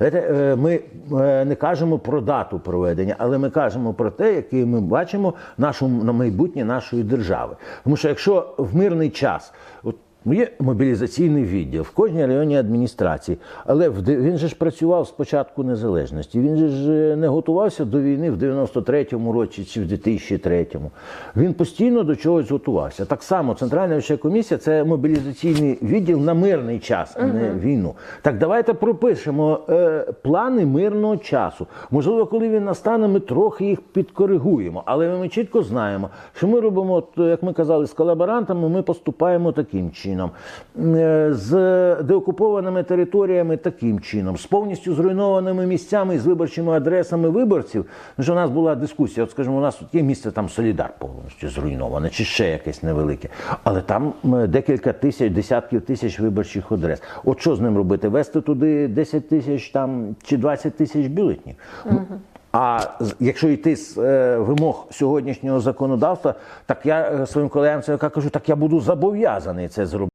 Е, Ми е, не кажемо про дату проведення, але ми кажемо про те, який ми бачимо нашу на майбутнє нашої держави. Тому що якщо в мирний час, от Є мобілізаційний відділ в кожній районній адміністрації, але він же ж працював з початку незалежності. Він же ж е, не готувався до війни в 93-му році чи в 2003-му. Він постійно до чогось готувався. Так само Центральна вища комісія це мобілізаційний відділ на мирний час, а не війну. Так давайте пропишемо е, плани мирного часу. Можливо, коли він настане, ми трохи їх підкоригуємо. Але ми чітко знаємо, що ми робимо, як ми казали, з колаборантами, ми поступаємо таким чином, е, з деокупованими територіями таким чином, з повністю зруйнованими місцями і з виборчими адресами виборців. Ну, у нас була дискусія. От скажімо, у нас тут є місце там Солідар повністю зруйноване, чи ще якесь невелике. Але там декілька тисяч, десятків тисяч виборчих адрес. От що з ним робити? Вести туди 10 тисяч там чи 20 тисяч бюлетнів? А якщо йти з е, вимог сьогоднішнього законодавства, так я е, своїм колегам це кажу, так я буду зобов'язаний це зробити.